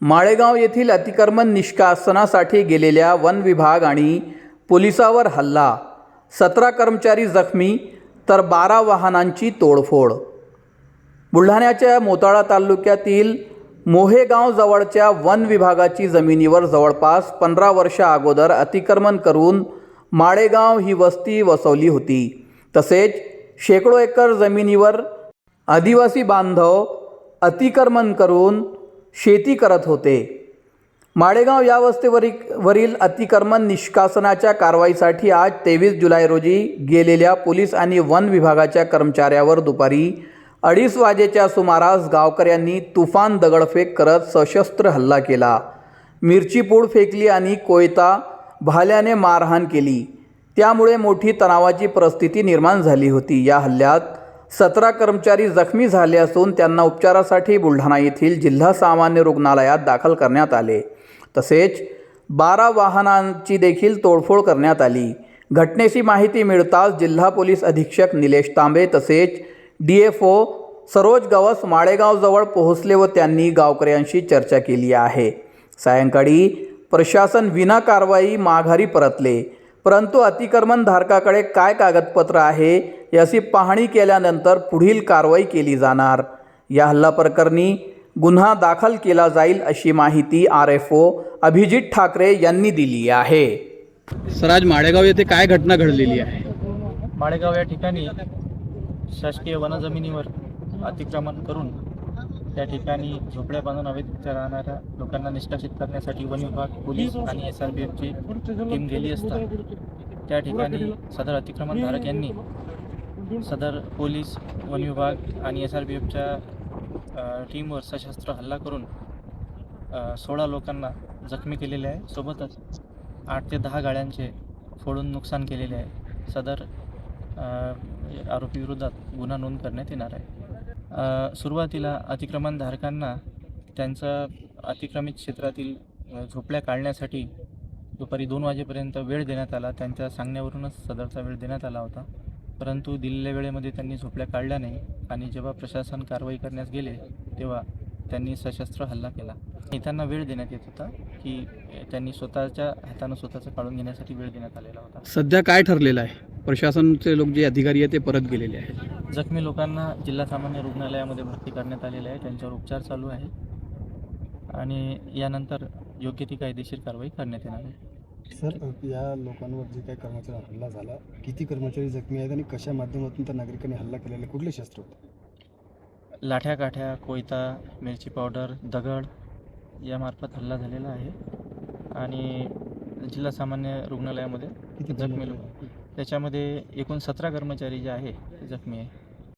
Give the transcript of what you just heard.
माळेगाव येथील अतिक्रमण निष्कासनासाठी गेलेल्या वन विभाग आणि पोलिसावर हल्ला. सतरा कर्मचारी जखमी तर बारा वाहनांची तोडफोड. बुलढाण्याच्या मोताळा तालुक्यातील मोहेगावजवळच्या वन विभागाची जमिनीवर जवळपास पंधरा वर्षा अगोदर अतिक्रमण करून माळेगाव ही वस्ती वसवली होती. तसेच शेकडो एकर जमिनीवर आदिवासी बांधव अतिक्रमण करून शेती करत होते. माळेगाव या वस्तीवरी वरील अतिक्रमण निष्कासनाच्या कारवाईसाठी आज तेवीस जुलै रोजी गेलेल्या पोलीस आणि वन विभागाच्या कर्मचाऱ्यावर दुपारी अडीच वाजेच्या सुमारास गावकऱ्यांनी तुफान दगडफेक करत सशस्त्र हल्ला केला. मिरची पूड फेकली आणि कोयता भाल्याने मारहाण केली. त्यामुळे मोठी तणावाची परिस्थिती निर्माण झाली होती. या हल्ल्यात सतरा कर्मचारी जखमी झाले असून त्यांना उपचारासाठी बुलढाणा येथील जिल्हा सामान्य रुग्णालयात दाखल करण्यात आले. तसेच बारा वाहनांची देखील तोडफोड करण्यात आली. घटनेची माहिती मिळताच जिल्हा पोलीस अधीक्षक निलेश तांबे तसेच D F O Saroj Gavas माळेगावजवळ पोहोचले व त्यांनी गावकऱ्यांशी चर्चा केली आहे. सायंकाळी प्रशासन विना कारवाई माघारी परतले. परंतु अतिक्रमणधारकाकडे काय कागदपत्र आहे? याची पाहणी केल्यानंतर पुढील कारवाई केली जाणार. या हल्ला प्रकरणी गुन्हा दाखल केला जाईल अशी माहिती R F O Abhijit Thakare यांनी दिली आहे. सर आज माळेगाव येथे काय घटना घडलेली आहे? माळेगाव या ठिकाणी शासकीय वनजमिनीवर अतिक्रमण करून त्या ठिकाणी झोपड्या बांधून अवैध राहणाऱ्या लोकांना निष्कासित करण्यासाठी वन विभाग पोलीस आणि एस आर पी एफची टीम गेली असता त्या ठिकाणी सदर अतिक्रमणधारक यांनी सदर पोलीस वन विभाग आणि एस आर पी एफच्या टीमवर सशस्त्र हल्ला करून सोळा लोकांना जखमी केलेले आहे. सोबतच आठ ते दहा गाड्यांचे फोडून नुकसान केलेले आहे. सदर आरोपीविरोधात आरोपी विरोधात गुन्हा नोंद करण्यात येणार आहे. सुरुवातीला अतिक्रमणधारकांना त्यांचा अतिक्रमित क्षेत्रातील झोपड्या काढण्यासाठी दुपारी दोन वाजेपर्यंत वेळ देण्यात आला. त्यांच्या सांगण्यावरूनच सदरचा वेळ देण्यात आला होता. परंतु दिलेल्या वेळेमध्ये त्यांनी झोपड्या काढल्या नाही आणि जेव्हा प्रशासन कारवाई करण्यास गेले तेव्हा त्यांनी सशस्त्र हल्ला केला. आणि त्यांना वेळ देण्यात येत होता की त्यांनी स्वतःच्या हातानं स्वतःचं काढून घेण्यासाठी वेळ देण्यात आलेला होता. सध्या काय ठरलेलं आहे? प्रशासनचे लोक जे अधिकारी आहेत ते परत गेलेले आहेत. जखमी लोकांना जिल्हा सामान्य रुग्णालयामध्ये भरती करण्यात आलेले आहे. त्यांच्यावर उपचार चालू आहे. आणि यानंतर योग्य ती कायदेशीर कारवाई करण्यात येणार आहे. सर या लोकांवर जे काही कर्मचारी हल्ला झाला किती कर्मचारी जखमी आहेत आणि कशा माध्यमातून त्या नागरिकांनी हल्ला केलेला? कुठले शस्त्र होते? लाठ्या काठ्या कोयता मिरची पावडर दगड यामार्फत हल्ला झालेला आहे. आणि जिल्हा सामान्य रुग्णालयामध्ये किती जखमी लोक. त्याच्यामध्ये एकूण सतरा कर्मचारी जे आहे ते जखमी आहे